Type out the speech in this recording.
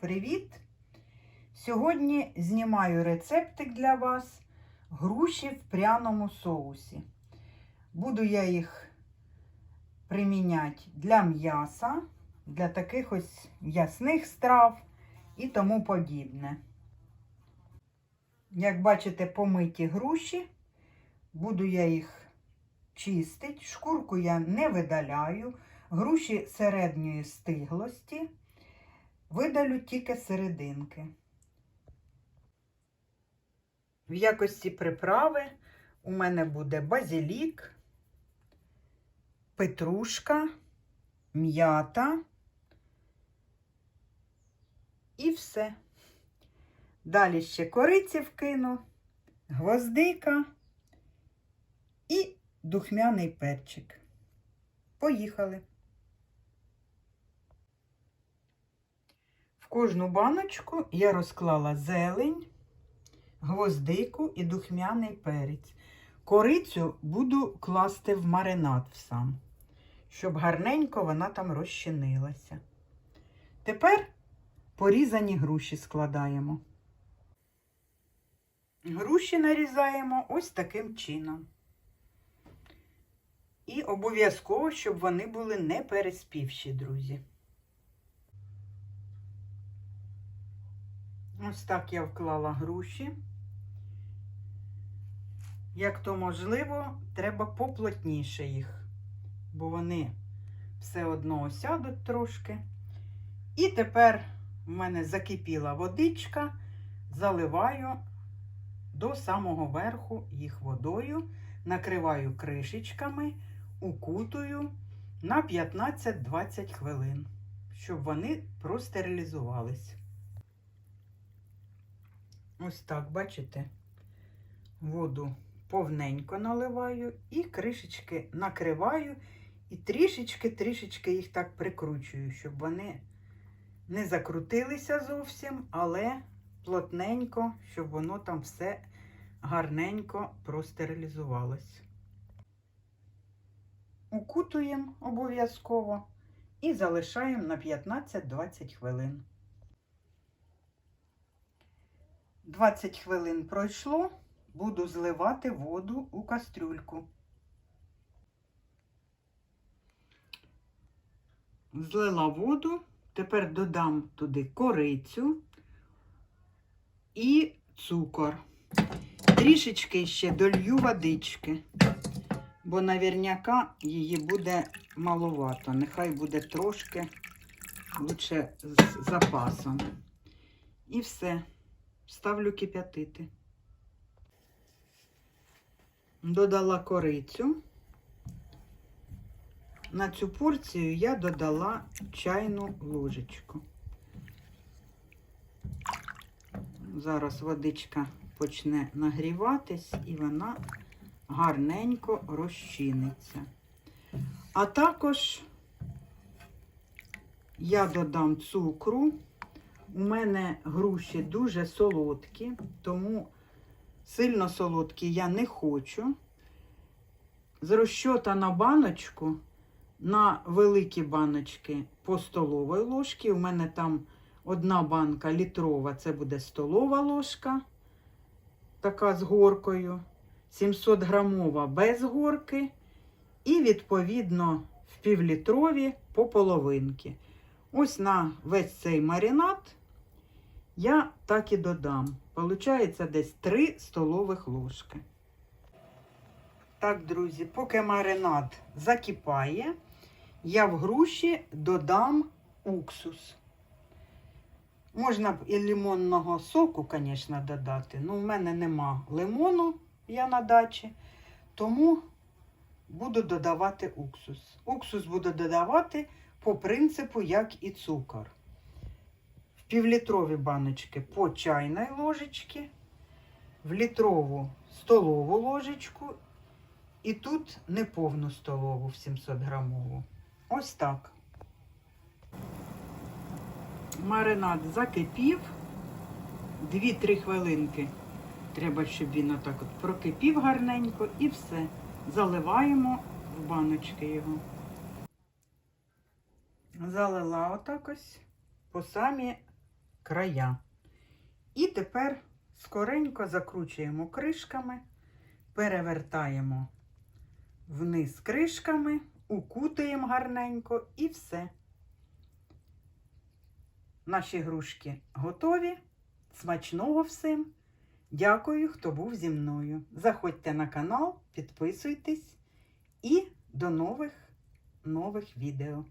привіт! Сьогодні знімаю рецептик для вас груші в пряному соусі. Буду я їх приміняти для м'яса, для таких ось м'ясних страв і тому подібне. Як бачите, помиті груші, буду я їх чистити. Шкурку я не видаляю. Груші середньої стиглості. Видалю тільки серединки. В якості приправи у мене буде базилік, петрушка, м'ята і все. Далі ще кориці вкину, гвоздика і духмяний перчик. Поїхали. Кожну баночку я розклала зелень, гвоздику і духмяний перець. Корицю буду класти в маринад сам, щоб гарненько вона там розчинилася. Тепер порізані груші складаємо. Груші нарізаємо ось таким чином. І обов'язково, щоб вони були не переспівші, друзі. Ось так я вклала груші. Як то можливо, треба поплотніше їх, бо вони все одно осядуть трошки. І тепер в мене закипіла водичка, заливаю до самого верху їх водою, накриваю кришечками, укутую на 15-20 хвилин, щоб вони простерилізувались. Ось так, бачите, воду повненько наливаю і кришечки накриваю і трішечки-трішечки їх так прикручую, щоб вони не закрутилися зовсім, але плотненько, щоб воно там все гарненько простерилізувалось. Укутуємо обов'язково і залишаємо на 15-20 хвилин. 20 хвилин пройшло, буду зливати воду у кастрюльку. Злила воду, тепер додам туди корицю і цукор. Трішечки ще долью водички, бо наверняка її буде маловато. Нехай буде трошки лучше з запасом. І все ставлю кип'ятити. Додала корицю. На цю порцію я додала чайну ложечку. Зараз водичка почне нагріватись і вона гарненько розчиниться. А також я додам цукру. У мене груші дуже солодкі, тому сильно солодкі я не хочу. З розчота на баночку, на великі баночки по столовій ложці. У мене там одна банка літрова, це буде столова ложка, така з горкою. 700 грамова без горки. І, відповідно, в півлітрові по половинки. Ось на весь цей маринад я так і додам. Получається десь 3 столових ложки. Так, друзі, поки маринад закипає, я в груші додам уксус. Можна б і лимонного соку, звісно, додати. Ну, в мене нема лимону, я на дачі, тому буду додавати уксус. Уксус буду додавати по принципу, як і цукор. Півлітрові баночки по чайній ложечці, в літрову столову ложечку, і тут неповну столову в 700 грамову. Ось так. Маринад закипів. 2-3 хвилинки. Треба, щоб він отак от прокипів гарненько і все. Заливаємо в баночки його. Залила отак ось по самі края. І тепер скоренько закручуємо кришками, перевертаємо вниз кришками, укутуємо гарненько і все. Наші грушки готові. Смачного всім! Дякую, хто був зі мною. Заходьте на канал, підписуйтесь і до нових нових відео.